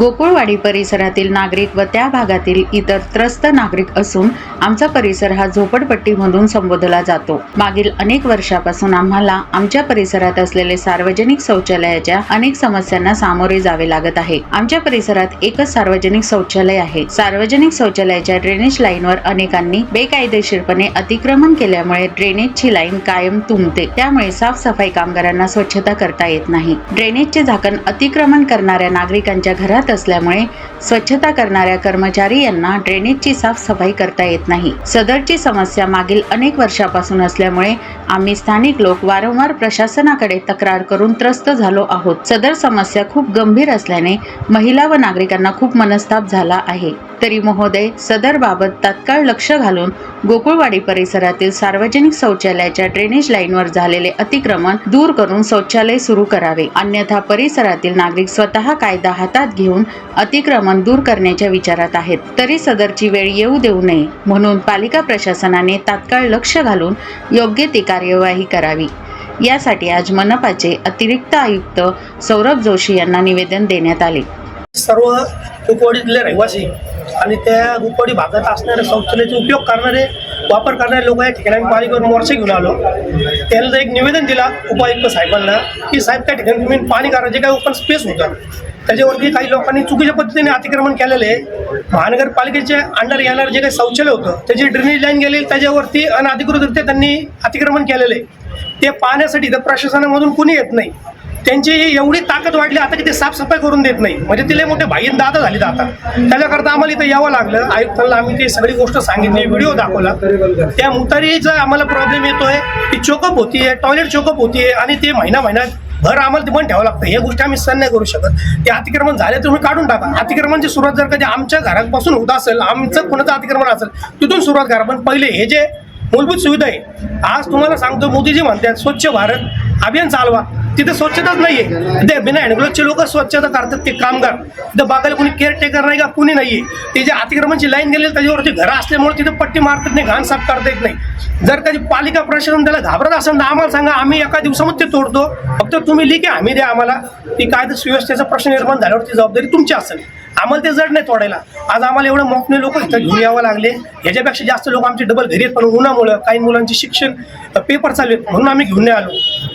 गोकुळवाडी परिसरातील नागरिक व त्या भागातील इतर त्रस्त नागरिक असून आमचा परिसर हा झोपडपट्टीमधून संबोधला जातो. मागील अनेक वर्षापासून आम्हाला आमच्या परिसरात असलेले सार्वजनिक शौचालयाच्या अनेक समस्यांना सामोरे जावे लागत आहे. आमच्या परिसरात एकच सार्वजनिक शौचालय आहे. सार्वजनिक शौचालयाच्या ड्रेनेज लाईनवर अनेकांनी बेकायदेशीरपणे अतिक्रमण केल्यामुळे ड्रेनेजची लाईन कायम तुंबते. त्यामुळे साफसफाई कामगारांना स्वच्छता करता येत नाही. ड्रेनेजचे झाकण अतिक्रमण करणाऱ्या नागरिकांच्या घरात असल्यामुळे स्वच्छता करणाऱ्या कर्मचारी यांना ड्रेनेजची साफसफाई करता येत नाही. सदरची समस्या मागील अनेक वर्षापासून असल्यामुळे आम्ही स्थानिक लोक वारंवार प्रशासनाकडे तक्रार करून त्रस्त झालो आहोत. सदर समस्या खूप गंभीर असल्याने महिला व नागरिकांना खूप मनस्ताप झाला आहे. तरी महोदय सदर बाबत तात्काळ लक्ष घालून गोकुळवाडी परिसरातील सार्वजनिक शौचालयाच्या ड्रेनेज लाईनवर झालेले अतिक्रमण दूर करून शौचालय सुरू करावे. अन्यथा परिसरातील नागरिक स्वतः कायदा हातात घेऊन अतिक्रमण दूर करण्याच्या विचारात आहेत. तरी सदरची वेळ येऊ देऊ नये. म्हणून पालिका प्रशासनाने तात्काळ लक्ष घालून योग्य ती कार्यवाही करावी. यासाठी आज मनपाचे अतिरिक्त आयुक्त सौरभ जोशी यांना निवेदन देण्यात आले. सर्व कुपवाडीतले रहिवासी आणि त्या कुपवाडी भागात असणारे शौचालयाचे उपयोग करणारे वापर करणारे लोक या ठिकाणी आम्ही करून मोर्चे घेऊन आलो. त्यांना एक निवेदन दिला उपायुक्त साहेबांना की साहेब त्या ठिकाणी तुम्ही पाणी करा जे काही ओपन स्पेस होतं. त्याच्यावरती काही लोकांनी चुकीच्या पद्धतीने अतिक्रमण केलेलं आहे. महानगरपालिकेच्या अंडर येणार जे काही शौचालय होतं त्याची ड्रेनेज लाईन गेली त्याच्यावरती अनधिकृतरित्या त्यांनी अतिक्रमण केलेलं आहे. ते पाहण्यासाठी तर प्रशासनामधून कुणी येत नाही. त्यांची एवढी ताकद वाढली आता की ते साफसफाई करून देत नाही. म्हणजे तिले मोठे भाईन दादा झाले आता. त्याच्याकरता आम्हाला इथं यावं लागलं. आयुक्तांना आम्ही ते सगळी गोष्ट सांगितली व्हिडिओ दाखवला. त्या मुतारीचा आम्हाला प्रॉब्लेम येतोय ती चोकअप होतीये टॉयलेट चोकअप होतीये आणि ते महिना महिना भर आम्हाला ते पण ठेवावं लागतं. या गोष्टी आम्ही सहन नाही करू शकत. ते अतिक्रमण झाले तर तुम्ही काढून टाका. अतिक्रमणची सुरुवात जर कधी आमच्या घरापासून होत असेल आमचं कोणाचं अतिक्रमण असेल तिथून सुरुवात करा. पण पहिले हे जे मूलभूत सुविधा आहे आज तुम्हाला सांगतो मोदीजी म्हणतात स्वच्छ भारत अभियान चालवा. तिथे स्वच्छताच नाहीये. ते बिना हँडग्लोवचे लोक स्वच्छता करतात ते कामगार. तिथं बागायला कोणी केअरटेकर नाही का? कुणी नाहीये. ते जे अतिक्रमणची लाईन गेलेली त्याच्यावरती घरं असल्यामुळे तिथे पट्टी मारतात नाही घाण साफ करता येत नाही. जर कधी पालिका प्रशासन त्याला घाबरत असेल तर आम्हाला सांगा आम्ही एका दिवसामध्ये ते तोडतो. फक्त तुम्ही लिखे हमी द्या आम्हाला. ती कायदा सुव्यवस्थेचा प्रश्न निर्माण झाल्यावर ती जबाबदारी तुमची असेल. आम्हाला ते जड नाही तोडायला. आज आम्हाला एवढं मोठे लोक इथं घेऊन यावं लागले. ह्याच्यापेक्षा जास्त लोक आमचे डबल घरी आहेत. पण उन्हामुळं काही मुलांचे शिक्षण पेपर चालू आहेत. म्हणून आम्ही घेऊन आलो.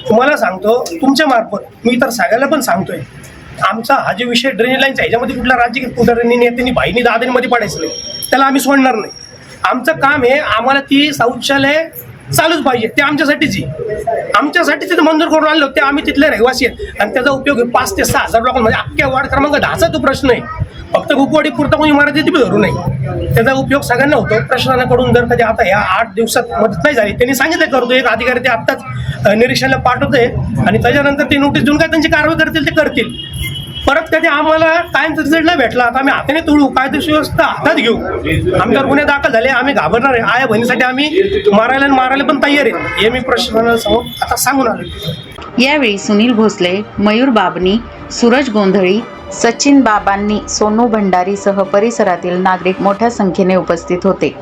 तुम्हाला सांगतो तुमच्या मार्फत मी तर सगळ्याला पण सांगतोय. आमचा हा जे विषय ड्रेनेज लाईनचा ह्याच्यामध्ये कुठला राज्य पुढाऱ्यांनी नेत्यांनी भाईनी दादांमध्ये पडायचं नाही. त्याला आम्ही सोडणार नाही. आमचं काम आहे आम्हाला ती शौचालय चालूच पाहिजे. ते आमच्यासाठीच आहे. आमच्यासाठी तिथे मंजूर करून आणलो ते आम्ही तिथले रहिवासी आहेत. आणि त्याचा उपयोग पाच ते सहा हजार लोकांमध्ये अख्ख्या वार्ड क्रमांक दहाचा तो प्रश्न आहे. फक्त उपवाडी पुरता कोणी इमारती बी धरू नाही. त्याचा उपयोग सगळ्यांना होतो. प्रशासनाकडून जर कधी आता या आठ दिवसात मदत नाही झाली त्यांनी सांगितलं करतो. एक अधिकारी ते आत्ताच निरीक्षणाला पाठवतोय. आणि त्याच्यानंतर ते नोटीस देऊन काय त्यांची कारवाई करतील ते करतील. परत कधी आम्हाला कायमचा रिझल्ट नाही भेटला आता आम्ही हाताने तोडू कायदेशीर व्यवस्था हातात घेऊ. आमच्यावर गुन्हे दाखल झाले आम्ही घाबरणार आहे. आया बहिणीसाठी आम्ही मारायला आणि मारायला पण तयार आहे हे मी प्रशासनाला समोर आता सांगून आलो यावेळी सुनील भोसले मयूर बाबनी सूरज गोंधळी सचिन बाबांनी सोनू भंडारीसह परिसरातील नागरिक मोठ्या संख्येने उपस्थित होते.